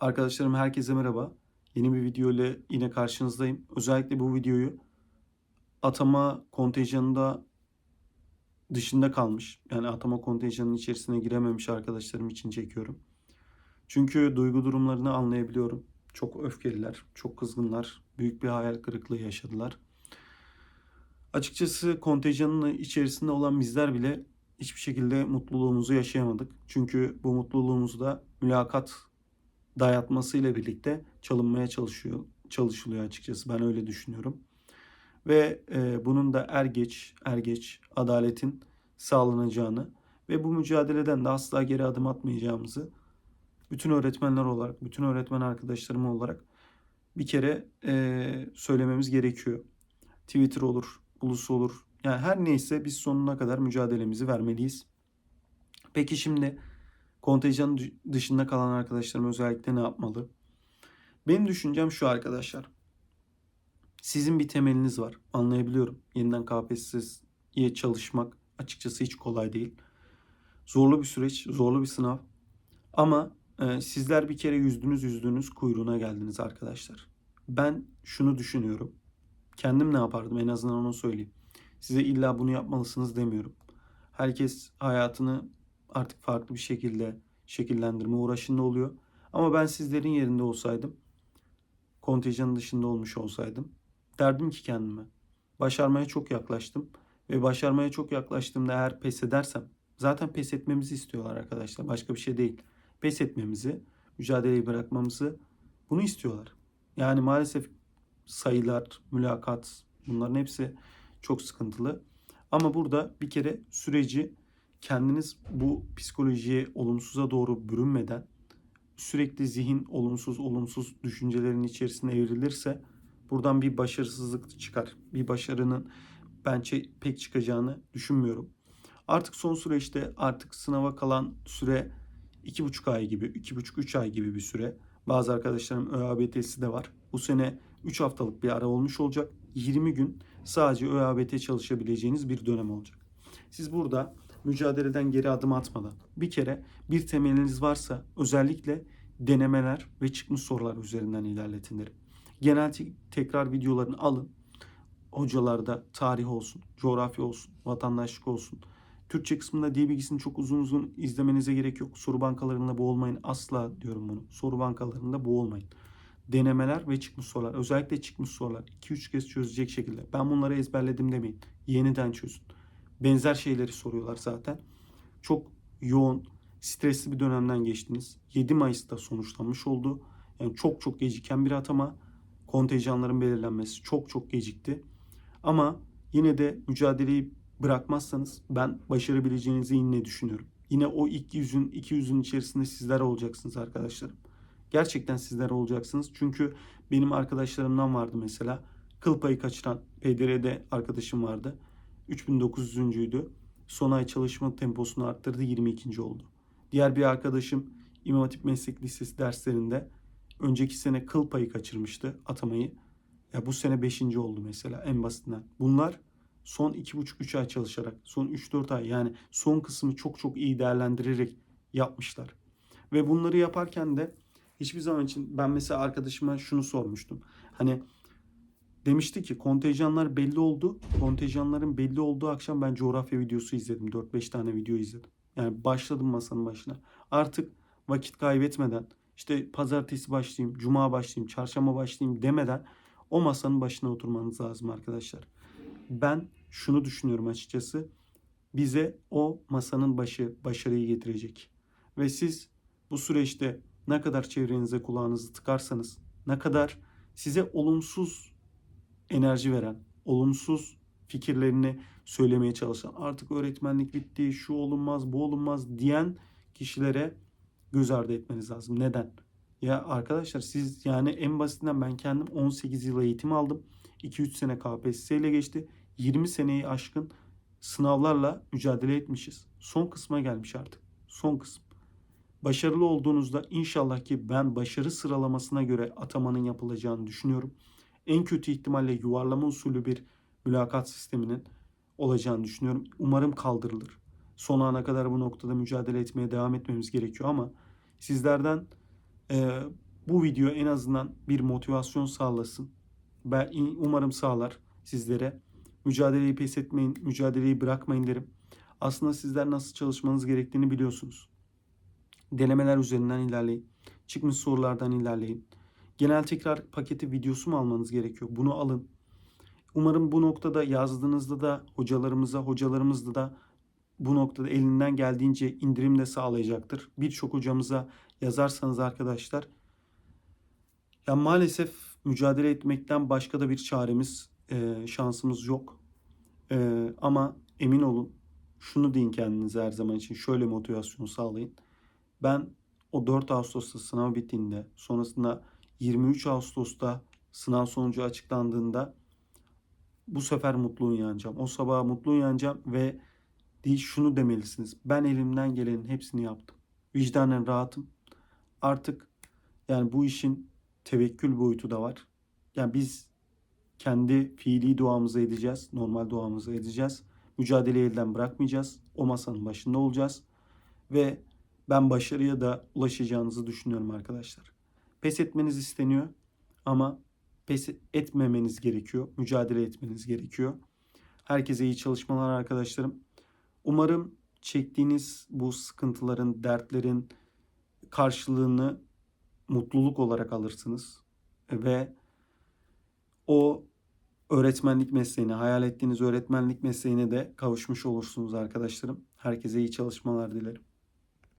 Arkadaşlarım herkese merhaba. Yeni bir video ile yine karşınızdayım. Özellikle bu videoyu atama kontenjanında dışında kalmış. Yani atama kontenjanının içerisine girememiş arkadaşlarım için çekiyorum. Çünkü duygu durumlarını anlayabiliyorum. Çok öfkeliler, çok kızgınlar, büyük bir hayal kırıklığı yaşadılar. Açıkçası kontenjanın içerisinde olan bizler bile hiçbir şekilde mutluluğumuzu yaşayamadık. Çünkü bu mutluluğumuzu da mülakat dayatmasıyla birlikte çalınmaya çalışıyor çalışılıyor açıkçası. Ben öyle düşünüyorum. Ve e, bunun da er geç er geç adaletin sağlanacağını ve bu mücadeleden de asla geri adım atmayacağımızı bütün öğretmenler olarak, bütün öğretmen arkadaşlarım olarak bir kere e, söylememiz gerekiyor. Twitter olur, ulus olur. Yani her neyse biz sonuna kadar mücadelemizi vermeliyiz. Peki şimdi kontenjanın dışında kalan arkadaşlarım özellikle ne yapmalı? Benim düşüncem şu arkadaşlar. Sizin bir temeliniz var. Anlayabiliyorum. Yeniden KPSS'ye çalışmak açıkçası hiç kolay değil. Zorlu bir süreç, zorlu bir sınav. Ama e, sizler bir kere yüzdünüz yüzdünüz kuyruğuna geldiniz arkadaşlar. Ben şunu düşünüyorum. Kendim ne yapardım en azından onu söyleyeyim. Size illa bunu yapmalısınız demiyorum. Herkes hayatını artık farklı bir şekilde şekillendirme uğraşında oluyor. Ama ben sizlerin yerinde olsaydım, kontenjanın dışında olmuş olsaydım, derdim ki kendime, başarmaya çok yaklaştım ve başarmaya çok yaklaştığımda eğer pes edersem, zaten pes etmemizi istiyorlar arkadaşlar, başka bir şey değil. Pes etmemizi, mücadeleyi bırakmamızı bunu istiyorlar. Yani maalesef sayılar, mülakat bunların hepsi çok sıkıntılı. Ama burada bir kere süreci kendiniz bu psikolojiye olumsuza doğru bürünmeden sürekli zihin olumsuz olumsuz düşüncelerin içerisine evrilirse buradan bir başarısızlık çıkar. Bir başarının bence pek çıkacağını düşünmüyorum. Artık son süreçte artık sınava kalan süre 2,5 ay gibi, 2,5-3 ay gibi bir süre. Bazı arkadaşlarım ÖABT'si de var. Bu sene 3 haftalık bir ara olmuş olacak. 20 gün sadece ÖABT çalışabileceğiniz bir dönem olacak. Siz burada mücadeleden geri adım atmadan bir kere bir temeliniz varsa özellikle denemeler ve çıkmış sorular üzerinden ilerletin derim. Genel tekrar videolarını alın. Hocalarda tarih olsun, coğrafya olsun, vatandaşlık olsun. Türkçe kısmında dil bilgisini çok uzun uzun izlemenize gerek yok. Soru bankalarında boğulmayın. Asla diyorum bunu. Soru bankalarında boğulmayın. Denemeler ve çıkmış sorular. Özellikle çıkmış sorular. 2-3 kez çözecek şekilde. Ben bunları ezberledim demeyin. Yeniden çözün benzer şeyleri soruyorlar zaten. Çok yoğun, stresli bir dönemden geçtiniz. 7 Mayıs'ta sonuçlanmış oldu. Yani çok çok geciken bir atama. Kontenjanların belirlenmesi çok çok gecikti. Ama yine de mücadeleyi bırakmazsanız ben başarabileceğinizi yine düşünüyorum. Yine o ilk yüzün, iki yüzün içerisinde sizler olacaksınız arkadaşlarım. Gerçekten sizler olacaksınız. Çünkü benim arkadaşlarımdan vardı mesela. Kıl payı kaçıran PDR'de arkadaşım vardı. 3900'üncüydü. Son ay çalışma temposunu arttırdı 22. oldu. Diğer bir arkadaşım İmam Hatip Meslek Lisesi derslerinde önceki sene kıl payı kaçırmıştı atamayı. Ya bu sene 5. oldu mesela en basitinden. Bunlar son 2,5-3 ay çalışarak, son 3-4 ay yani son kısmı çok çok iyi değerlendirerek yapmışlar. Ve bunları yaparken de hiçbir zaman için ben mesela arkadaşıma şunu sormuştum. Hani demişti ki kontenjanlar belli oldu. Kontenjanların belli olduğu akşam ben coğrafya videosu izledim. 4-5 tane video izledim. Yani başladım masanın başına. Artık vakit kaybetmeden işte pazartesi başlayayım, cuma başlayayım, çarşamba başlayayım demeden o masanın başına oturmanız lazım arkadaşlar. Ben şunu düşünüyorum açıkçası. Bize o masanın başı başarıyı getirecek. Ve siz bu süreçte ne kadar çevrenize kulağınızı tıkarsanız, ne kadar size olumsuz enerji veren, olumsuz fikirlerini söylemeye çalışan, artık öğretmenlik bitti, şu olunmaz, bu olunmaz diyen kişilere göz ardı etmeniz lazım. Neden? Ya arkadaşlar siz yani en basitinden ben kendim 18 yıl eğitim aldım. 2-3 sene KPSS ile geçti. 20 seneyi aşkın sınavlarla mücadele etmişiz. Son kısma gelmiş artık. Son kısım. Başarılı olduğunuzda inşallah ki ben başarı sıralamasına göre atamanın yapılacağını düşünüyorum en kötü ihtimalle yuvarlama usulü bir mülakat sisteminin olacağını düşünüyorum. Umarım kaldırılır. Son ana kadar bu noktada mücadele etmeye devam etmemiz gerekiyor ama sizlerden e, Bu video en azından bir motivasyon sağlasın. Ben umarım sağlar sizlere. Mücadeleyi pes etmeyin, mücadeleyi bırakmayın derim. Aslında sizler nasıl çalışmanız gerektiğini biliyorsunuz. Denemeler üzerinden ilerleyin. Çıkmış sorulardan ilerleyin. Genel tekrar paketi videosu mu almanız gerekiyor? Bunu alın. Umarım bu noktada yazdığınızda da hocalarımıza, hocalarımız da bu noktada elinden geldiğince indirim de sağlayacaktır. Birçok hocamıza yazarsanız arkadaşlar ya maalesef mücadele etmekten başka da bir çaremiz, e, şansımız yok. E, ama emin olun şunu deyin kendinize her zaman için şöyle motivasyon sağlayın. Ben o 4 Ağustos'ta sınav bittiğinde sonrasında 23 Ağustos'ta sınav sonucu açıklandığında bu sefer mutlu uyanacağım. O sabah mutlu uyanacağım ve değil şunu demelisiniz. Ben elimden gelenin hepsini yaptım. Vicdanen rahatım. Artık yani bu işin tevekkül boyutu da var. Yani biz kendi fiili duamızı edeceğiz. Normal duamızı edeceğiz. Mücadeleyi elden bırakmayacağız. O masanın başında olacağız. Ve ben başarıya da ulaşacağınızı düşünüyorum arkadaşlar. Pes etmeniz isteniyor ama pes etmemeniz gerekiyor. Mücadele etmeniz gerekiyor. Herkese iyi çalışmalar arkadaşlarım. Umarım çektiğiniz bu sıkıntıların, dertlerin karşılığını mutluluk olarak alırsınız ve o öğretmenlik mesleğine, hayal ettiğiniz öğretmenlik mesleğine de kavuşmuş olursunuz arkadaşlarım. Herkese iyi çalışmalar dilerim.